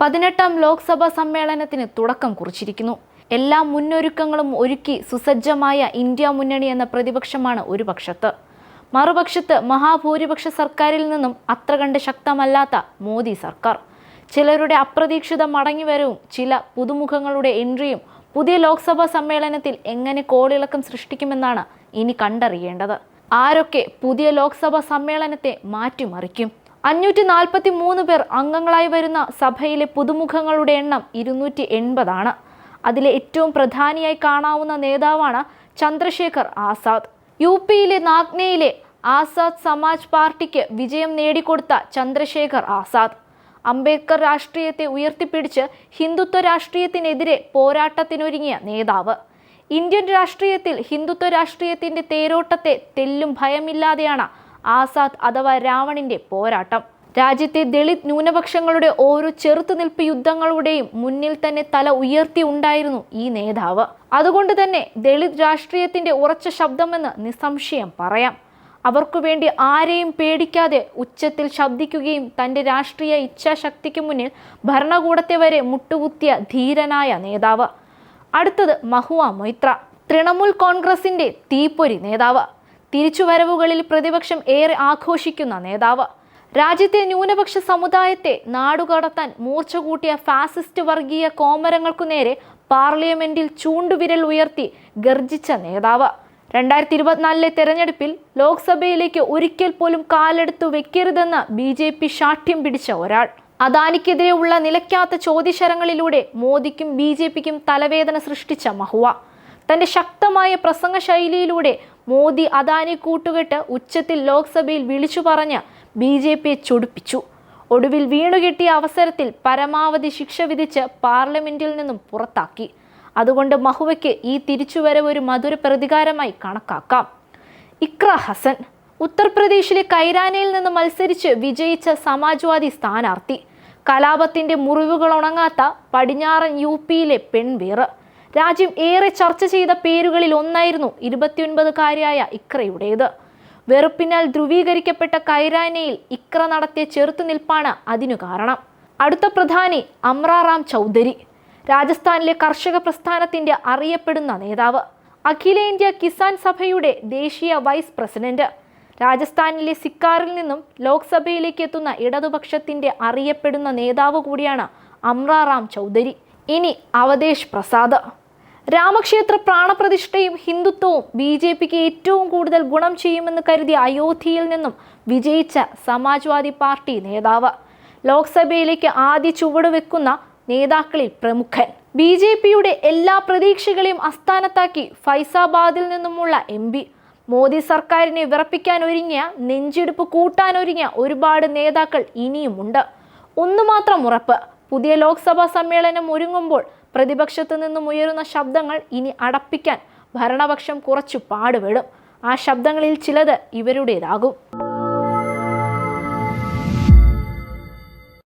പതിനെട്ടാം ലോക്സഭാ സമ്മേളനത്തിന് തുടക്കം കുറിച്ചിരിക്കുന്നു. എല്ലാ മുന്നൊരുക്കങ്ങളും ഒരുക്കി സുസജ്ജമായ ഇന്ത്യ മുന്നണി എന്ന പ്രതിപക്ഷമാണ് ഒരു പക്ഷത്ത് മറുപക്ഷത്ത് മഹാഭൂരിപക്ഷ സർക്കാരിൽ നിന്നും അത്ര കണ്ട് ശക്തമല്ലാത്ത മോദി സർക്കാർ. ചിലരുടെ അപ്രതീക്ഷിത മടങ്ങിവരവും ചില പുതുമുഖങ്ങളുടെ എൻട്രിയും പുതിയ ലോക്സഭാ സമ്മേളനത്തിൽ എങ്ങനെ കോളിളക്കം സൃഷ്ടിക്കുമെന്നാണ് ഇനി കണ്ടറിയേണ്ടത്. ആരൊക്കെ പുതിയ ലോക്സഭാ സമ്മേളനത്തെ മാറ്റിമറിക്കും? അഞ്ഞൂറ്റി നാൽപ്പത്തി മൂന്ന് പേർ അംഗങ്ങളായി വരുന്ന സഭയിലെ പുതുമുഖങ്ങളുടെ എണ്ണം ഇരുന്നൂറ്റി എൺപതാണ് അതിലെ ഏറ്റവും പ്രധാനിയായി കാണാവുന്ന നേതാവാണ് ചന്ദ്രശേഖർ ആസാദ്. യു പിയിലെ നാഗ്നയിലെ ആസാദ് സമാജ് പാർട്ടിക്ക് വിജയം നേടിക്കൊടുത്ത ചന്ദ്രശേഖർ ആസാദ്. അംബേദ്കർ രാഷ്ട്രീയത്തെ ഉയർത്തിപ്പിടിച്ച് ഹിന്ദുത്വ രാഷ്ട്രീയത്തിനെതിരെ പോരാട്ടത്തിനൊരുങ്ങിയ നേതാവ്. ഇന്ത്യൻ രാഷ്ട്രീയത്തിൽ ഹിന്ദുത്വ രാഷ്ട്രീയത്തിന്റെ തേരോട്ടത്തെ തെല്ലും ഭയമില്ലാതെയാണ് ആസാദ് അഥവാ രാവണിന്റെ പോരാട്ടം. രാജ്യത്തെ ദളിത് ന്യൂനപക്ഷങ്ങളുടെ ഓരോ ചെറുത്തുനിൽപ്പ് യുദ്ധങ്ങളുടെയും മുന്നിൽ തന്നെ തല ഉയർത്തി ഉണ്ടായിരുന്നു ഈ നേതാവ്. അതുകൊണ്ട് തന്നെ ദളിത് രാഷ്ട്രീയത്തിന്റെ ഉറച്ച ശബ്ദമെന്ന് നിസ്സംശയം പറയാം. അവർക്കു വേണ്ടി ആരെയും പേടിക്കാതെ ഉച്ചത്തിൽ ശബ്ദിക്കുകയും തന്റെ രാഷ്ട്രീയ ഇച്ഛാശക്തിക്ക് മുന്നിൽ ഭരണകൂടത്തെ വരെ മുട്ടുകുത്തിയ ധീരനായ നേതാവ്. അടുത്തത് മഹുവ മൊയ്ത്ര തൃണമൂൽ കോൺഗ്രസിന്റെ തീപ്പൊരി നേതാവ്. തിരിച്ചുവരവുകളിൽ പ്രതിപക്ഷം ഏറെ ആഘോഷിക്കുന്ന നേതാവ്. രാജ്യത്തെ ന്യൂനപക്ഷ സമുദായത്തെ നാടുകടത്താൻ മൂർച്ച കൂട്ടിയ ഫാസിസ്റ്റ് വർഗീയ കോമരങ്ങൾക്കു നേരെ പാർലമെന്റിൽ ചൂണ്ടുവിരൽ ഉയർത്തി ഗർജിച്ച നേതാവ്. രണ്ടായിരത്തി ഇരുപത്തിനാലിലെ തെരഞ്ഞെടുപ്പിൽ ലോക്സഭയിലേക്ക് ഒരിക്കൽ പോലും കാലെടുത്തു വെക്കരുതെന്ന് ബി ജെ പി ശാഠ്യം പിടിച്ച ഒരാൾ. അദാനിക്കെതിരെയുള്ള നിലയ്ക്കാത്ത ചോദ്യശരങ്ങളിലൂടെ മോദിക്കും ബി ജെ പിക്കും തലവേദന സൃഷ്ടിച്ച മഹുവ. തന്റെ ശക്തമായ പ്രസംഗ ശൈലിയിലൂടെ മോദി അദാനി കൂട്ടുകെട്ട് ഉച്ചത്തിൽ ലോക്സഭയിൽ വിളിച്ചു പറഞ്ഞ് ബി ജെ പിയെ ചൊടിപ്പിച്ചു. ഒടുവിൽ വീണുകിട്ടിയ അവസരത്തിൽ പരമാവധി ശിക്ഷ വിധിച്ച് പാർലമെന്റിൽ നിന്നും പുറത്താക്കി. അതുകൊണ്ട് മഹുവയ്ക്ക് ഈ തിരിച്ചുവരവ് ഒരു മധുര പ്രതികാരമായി കണക്കാക്കാം. ഇക്ര ഹസൻ ഉത്തർപ്രദേശിലെ കൈരാനയിൽ നിന്ന് മത്സരിച്ച് വിജയിച്ച സമാജ്വാദി സ്ഥാനാർത്ഥി. കലാപത്തിന്റെ മുറിവുകൾ ഉണങ്ങാത്ത പടിഞ്ഞാറൻ യു പിയിലെ പെൺവീറ്. രാജ്യം ഏറെ ചർച്ച ചെയ്ത പേരുകളിൽ ഒന്നായിരുന്നു ഇരുപത്തിയൊൻപതുകാരിയായ ഇക്രയുടേത്. വെറുപ്പിനാൽ ധ്രുവീകരിക്കപ്പെട്ട കൈരാനയിൽ ഇക്ര നടത്തിയ ചെറുത്തുനിൽപ്പാണ് അതിനു കാരണം. അടുത്ത പ്രധാനി അമ്രാറാം ചൗധരി രാജസ്ഥാനിലെ കർഷക പ്രസ്ഥാനത്തിന്റെ അറിയപ്പെടുന്ന നേതാവ്. അഖിലേന്ത്യാ കിസാൻ സഭയുടെ ദേശീയ വൈസ് പ്രസിഡന്റ്. രാജസ്ഥാനിലെ സിക്കാറിൽ നിന്നും ലോക്സഭയിലേക്ക് എത്തുന്ന ഇടതുപക്ഷത്തിന്റെ അറിയപ്പെടുന്ന നേതാവ് കൂടിയാണ് അമ്രാറാം ചൗധരി. ഇനി അവതേഷ് പ്രസാദ്. രാമക്ഷേത്ര പ്രാണപ്രതിഷ്ഠയും ഹിന്ദുത്വവും ബി ജെ പിക്ക് ഏറ്റവും കൂടുതൽ ഗുണം ചെയ്യുമെന്ന് കരുതി അയോധ്യയിൽ നിന്നും വിജയിച്ച സമാജ്വാദി പാർട്ടി നേതാവ്. ലോക്സഭയിലേക്ക് ആദ്യ ചുവട് വെക്കുന്ന നേതാക്കളിൽ പ്രമുഖൻ. ബി ജെ പിയുടെ എല്ലാ പ്രതീക്ഷകളെയും അസ്ഥാനത്താക്കി ഫൈസാബാദിൽ നിന്നുമുള്ള എം പി. മോദി സർക്കാരിനെ വിറപ്പിക്കാൻ ഒരുങ്ങിയ നെഞ്ചിടുപ്പ് കൂട്ടാനൊരുങ്ങിയ ഒരുപാട് നേതാക്കൾ ഇനിയുമുണ്ട്. ഒന്നു മാത്രം ഉറപ്പ് പുതിയ ലോക്സഭാ സമ്മേളനം ഒരുങ്ങുമ്പോൾ പ്രതിപക്ഷത്ത് നിന്നും ഉയരുന്ന ശബ്ദങ്ങൾ ഇനി അടപ്പിക്കാൻ ഭരണപക്ഷം കുറച്ചു പാടുപെടും. ആ ശബ്ദങ്ങളിൽ ചിലത് ഇവരുടേതാകും.